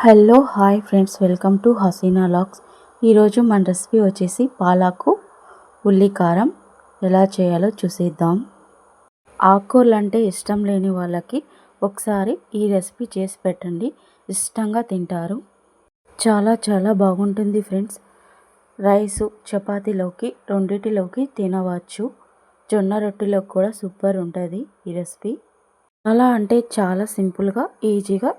Hello hi friends welcome to Haseena lakhs ఈరోజు మన recipe వచ్చేసి పాలాకు ఉల్లి కారం ఎలా చేయాలో చూసేద్దాం. ఆకుకూరలు అంటే ఇష్టం లేని వాళ్ళకి ఒకసారి ఈ రెసిపీ చేసి పెట్టండి. ఇష్టంగా తింటారు. చాలా చాలా బాగుంటుంది ఫ్రెండ్స్ రైసు చపాతీలోకి రెండిటిలోకి తినవచ్చు. జొన్న రొట్టెలోకి కూడా సూపర్ ఉంటుంది ఈ రెసిపీ చాలా అంటే చాలా సింపుల్గా ఈజీగా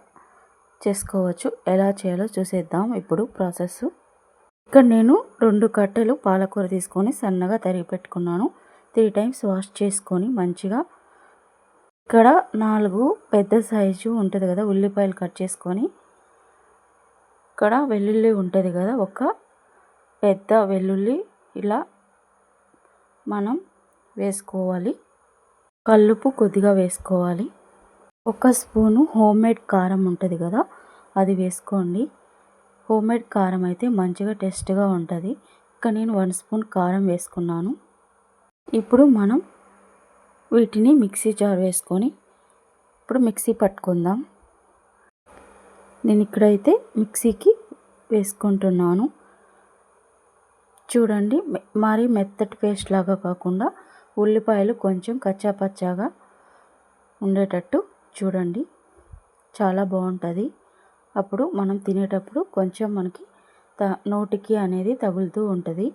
చేసుకోవచ్చు. ఎలా చేయాలో చూసేద్దాం. ఇప్పుడు ప్రాసెస్. ఇక్కడ నేను రెండు కట్టెలు పాలకూర తీసుకొని సన్నగా తరిగి పెట్టుకున్నాను. త్రీ టైమ్స్ వాష్ చేసుకొని మంచిగా ఇక్కడ నాలుగు పెద్ద సైజు ఉంటుంది కదా ఉల్లిపాయలు కట్ చేసుకొని. ఇక్కడ వెల్లుల్లి ఉంటుంది కదా ఒక పెద్ద వెల్లుల్లి ఇలా మనం వేసుకోవాలి. కల్లుపు కొద్దిగా వేసుకోవాలి. ఒక స్పూను హోమ్ మేడ్ కారం ఉంటుంది కదా అది వేసుకోండి. హోమ్ మేడ్ కారం అయితే మంచిగా టేస్ట్గా ఉంటుంది. ఇక్కడ నేను వన్ స్పూన్ కారం వేసుకున్నాను. ఇప్పుడు మనం వీటిని మిక్సీ జార్ వేసుకొని ఇప్పుడు మిక్సీ పట్టుకుందాం. నేను ఇక్కడైతే మిక్సీకి వేసుకుంటున్నాను. చూడండి మరీ మెత్తటి పేస్ట్ లాగా కాకుండా ఉల్లిపాయలు కొంచెం కచ్చాపచ్చాగా ఉండేటట్టు చూడండి. చాలా బాగుంటుంది. అప్పుడు మనం తినేటప్పుడు కొంచెం మనకి త నోటికి అనేది తగులుతూ ఉంటుంది.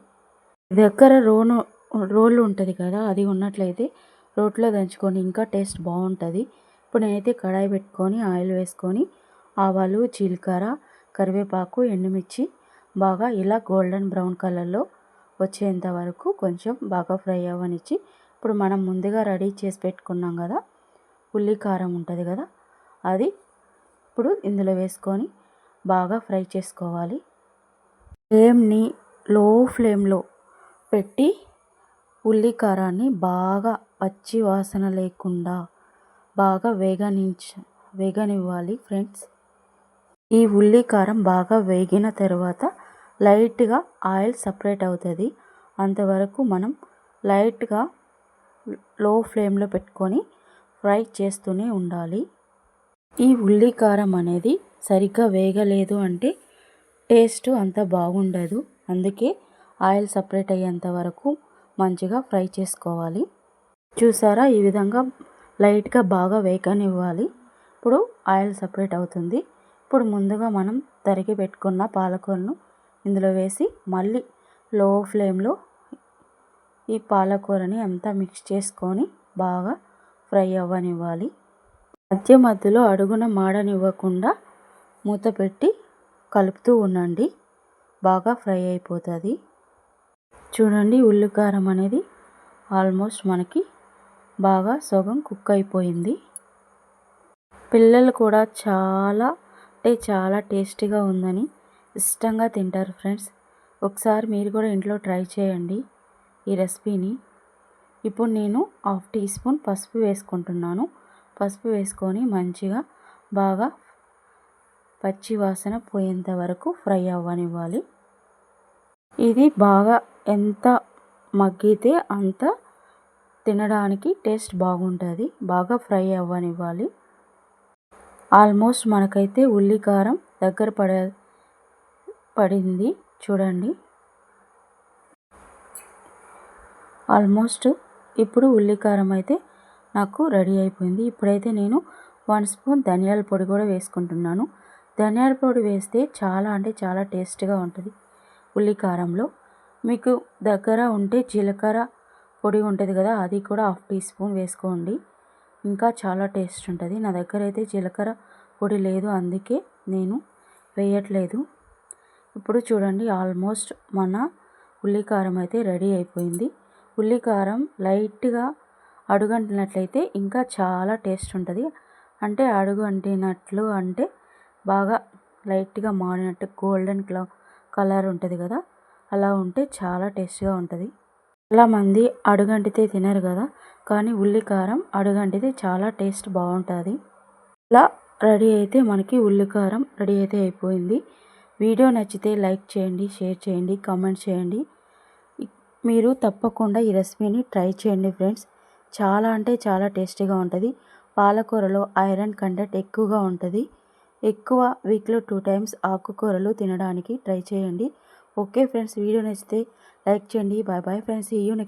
దగ్గర రోను రోలు ఉంటుంది కదా అది ఉన్నట్లయితే రోట్లో దంచుకొని ఇంకా టేస్ట్ బాగుంటుంది. ఇప్పుడు నేనైతే కడాయి పెట్టుకొని ఆయిల్ వేసుకొని ఆవాలు జీలకర్ర కరివేపాకు ఎండుమిర్చి బాగా ఇలా గోల్డెన్ బ్రౌన్ కలర్లో వచ్చేంత వరకు కొంచెం బాగా ఫ్రై అవ్వనిచ్చి ఇప్పుడు మనం ముందుగా రెడీ చేసి పెట్టుకున్నాం కదా ఉల్లి కారం ఉంటుంది కదా అది ఇప్పుడు ఇందులో వేసుకొని బాగా ఫ్రై చేసుకోవాలి. ఫ్లేమ్ని లో ఫ్లేమ్లో పెట్టి ఉల్లి కారాన్ని బాగా పచ్చి వాసన లేకుండా బాగా వేగనించ వేగనివ్వాలి ఫ్రెండ్స్. ఈ ఉల్లి కారం బాగా వేగిన తర్వాత లైట్గా ఆయిల్ సపరేట్ అవుతుంది. అంతవరకు మనం లైట్గా లో ఫ్లేమ్లో పెట్టుకొని ఫ్రై చేస్తూనే ఉండాలి. ఈ ఉల్లి కారం అనేది సరిగ్గా వేగలేదు అంటే టేస్ట్ అంత బాగుండదు. అందుకే ఆయిల్ సపరేట్ అయ్యేంత వరకు మంచిగా ఫ్రై చేసుకోవాలి. చూసారా? ఈ విధంగా లైట్గా బాగా వేగనివ్వాలి. ఇప్పుడు ఆయిల్ సపరేట్ అవుతుంది. ఇప్పుడు ముందుగా మనం తరిగి పెట్టుకున్న పాలకూరను ఇందులో వేసి మళ్ళీ లో ఫ్లేమ్లో ఈ పాలకూరని అంతా మిక్స్ చేసుకొని బాగా ఫ్రై అవ్వనివ్వాలి. మధ్య మధ్యలో అడుగున మాడనివ్వకుండా మూత పెట్టి కలుపుతూ ఉండండి. బాగా ఫ్రై అయిపోతుంది. చూడండి ఉల్లికారం అనేది ఆల్మోస్ట్ మనకి బాగా సగం కుక్ అయిపోయింది. పిల్లలు కూడా చాలా అంటే చాలా టేస్టీగా ఉందని ఇష్టంగా తింటారు ఫ్రెండ్స్. ఒకసారి మీరు కూడా ఇంట్లో ట్రై చేయండి ఈ రెసిపీని. ఇప్పుడు నేను హాఫ్ టీ స్పూన్ పసుపు వేసుకుంటున్నాను. పసుపు వేసుకొని మంచిగా బాగా పచ్చి వాసన పోయేంత వరకు ఫ్రై అవ్వనివ్వాలి. ఇది బాగా ఎంత మగ్గితే అంత తినడానికి టేస్ట్ బాగుంటుంది. బాగా ఫ్రై అవ్వనివ్వాలి. ఆల్మోస్ట్ మనకైతే ఉల్లి కారం దగ్గర పడ పడింది. చూడండి. ఆల్మోస్ట్ ఇప్పుడు ఉల్లికారం అయితే నాకు రెడీ అయిపోయింది. ఇప్పుడైతే నేను వన్ స్పూన్ ధనియాల పొడి కూడా వేసుకుంటున్నాను. ధనియాల పొడి వేస్తే చాలా అంటే చాలా టేస్ట్గా ఉంటుంది ఉల్లికారంలో. మీకు దగ్గర ఉంటే జీలకర్ర పొడి ఉంటుంది కదా అది కూడా హాఫ్ టీ స్పూన్ వేసుకోండి. ఇంకా చాలా టేస్ట్ ఉంటుంది. నా దగ్గర అయితే జీలకర్ర పొడి లేదు అందుకే నేను వేయట్లేదు. ఇప్పుడు చూడండి ఆల్మోస్ట్ మన ఉల్లికారం అయితే రెడీ అయిపోయింది. ఉల్లికారం లైట్గా అడుగంటినట్లయితే ఇంకా చాలా టేస్ట్ ఉంటుంది. అంటే అడుగు అంటినట్లు అంటే బాగా లైట్గా మాడినట్టు గోల్డెన్ కలర్ ఉంటుంది కదా అలా ఉంటే చాలా టేస్ట్గా ఉంటుంది. చాలామంది అడుగంటితే తినరు కదా కానీ ఉల్లికారం అడుగంటితే చాలా టేస్ట్ బాగుంటుంది. ఇలా రెడీ అయితే మనకి ఉల్లికారం రెడీ అయితే అయిపోయింది. వీడియో నచ్చితే లైక్ చేయండి షేర్ చేయండి కామెంట్ చేయండి. మీరు తప్పకుండా ఈ రెసిపీని ట్రై చేయండి ఫ్రెండ్స్. చాలా అంటే చాలా టేస్టీగా ఉంటుంది. పాలకూరలో ఐరన్ కంటెంట్ ఎక్కువగా ఉంటుంది. ఎక్కువ వీక్లో టూ టైమ్స్ ఆకుకూరలు తినడానికి ట్రై చేయండి. ఓకే ఫ్రెండ్స్ వీడియో నచ్చితే లైక్ చేయండి. Bye bye friends you next